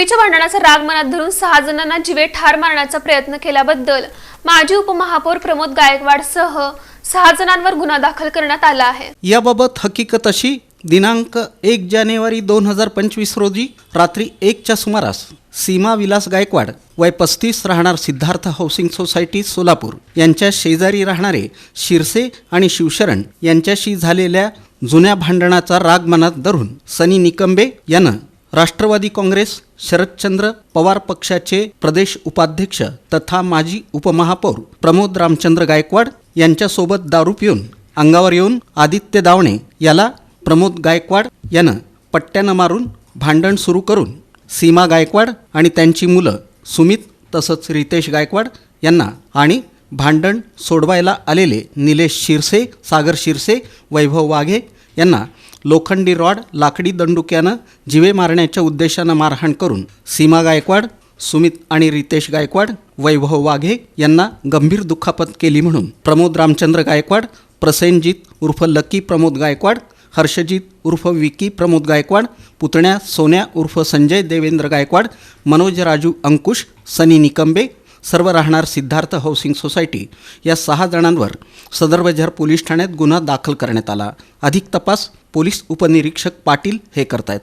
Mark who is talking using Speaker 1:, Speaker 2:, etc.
Speaker 1: पूर्वीच्या भांडणाचा राग मनात धरून सहा जणांना जिवे ठार मारण्याचा प्रयत्न केल्याबद्दल माजी उपमहापौर प्रमोद गायकवाड सह सहा जणांवर गुन्हा दाखल करण्यात आला आहे.
Speaker 2: याबाबत हकीकत अशी दिनांक एक जानेवारी दोन हजार पंचवीस रोजी रात्री एकच्या सुमारास सीमा विलास गायकवाड वय पस्तीस राहणार सिद्धार्थ हाऊसिंग सोसायटी सोलापूर यांच्या शेजारी राहणारे शिरसे आणि शिवशरण यांच्याशी झालेल्या जुन्या भांडणाचा राग मनात धरून सनी निकंबे यानं राष्ट्रवादी काँग्रेस शरदचंद्र पवार पक्षाचे प्रदेश उपाध्यक्ष तथा माजी उपमहापौर प्रमोद रामचंद्र गायकवाड यांच्यासोबत दारू पिऊन अंगावर येऊन आदित्य दावणे याला प्रमोद गायकवाड यानं पट्ट्यानं मारून भांडण सुरू करून सीमा गायकवाड आणि त्यांची मुलं सुमित तसंच रितेश गायकवाड यांना आणि भांडण सोडवायला आलेले निलेश शिरसे सागर शिरसे वैभव वाघे यांना लोखंडी रॉड लाकडी दंडुक्यानं जिवे मारण्याच्या उद्देशानं मारहाण करून सीमा गायकवाड सुमित आणि रितेश गायकवाड वैभव वाघे यांना गंभीर दुखापत केली म्हणून प्रमोद रामचंद्र गायकवाड प्रसेनजीत उर्फ लकी प्रमोद गायकवाड हर्षजित उर्फ विकी प्रमोद गायकवाड पुतण्या सोन्या उर्फ संजय देवेंद्र गायकवाड मनोज राजू अंकुश सनी निकंबे सर्व राहणार सिद्धार्थ हाऊसिंग सोसायटी या सहा जणांवर सदर बजार पोलीस ठाण्यात गुन्हा दाखल करण्यात आला. अधिक तपास पोलीस उपनिरीक्षक पाटील हे करतायत.